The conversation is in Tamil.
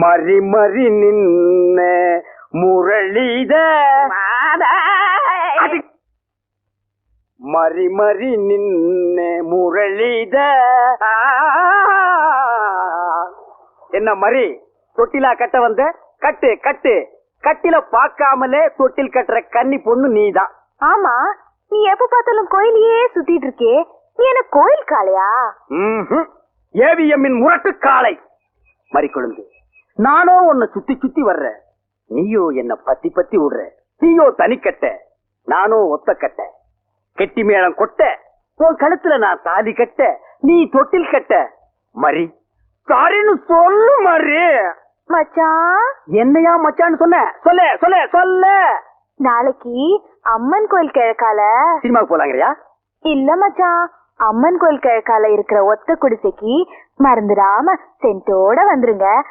மறி மறி நின்ன முரளித. அது மறி மறி நின்ன முரளித. என்ன மறி? தொட்டிலா கட்ட வந்த? கட்டு கட்டு. கட்டில பார்க்காமலே தொட்டில் கட்டுற கன்னி பொண்ணு நீதான். ஆமா நீ எப்ப பார்த்தாலும் கோயிலையே சுத்திட்டு இருக்கே. நீ என்ன கோயில் காளையா. ஏவிஎம்மின் முரட்டு காளை. மறிக்கொழுந்து. நானோ உன்னை சுத்தி சுத்தி வர்ற. நீயோ என்ன பத்தி பத்தி விடுற. நீயோ தனிக்கட்ட நானோ ஒத்த கட்ட. கெட்டி மேளம் கொட்ட. உன் கழுத்துல நான் தாலி கட்ட. நீ தொட்டில் கட்ட. மறி சாரின்னு சொல்லு மறி மச்சான் என்னையா மச்சான்னு சொன்ன? சொல்ல சொல்ல சொல்ல. நாளைக்கு அம்மன் கோயில் கிழக்கால. சினிமாவுக்கு போலாங்கறியா? இல்ல மச்சான் அம்மன் கோயில் கிழக்கால இருக்கிற ஒத்த குடிசைக்கு மறந்துடாம சென்ட்டோட வந்துருங்க.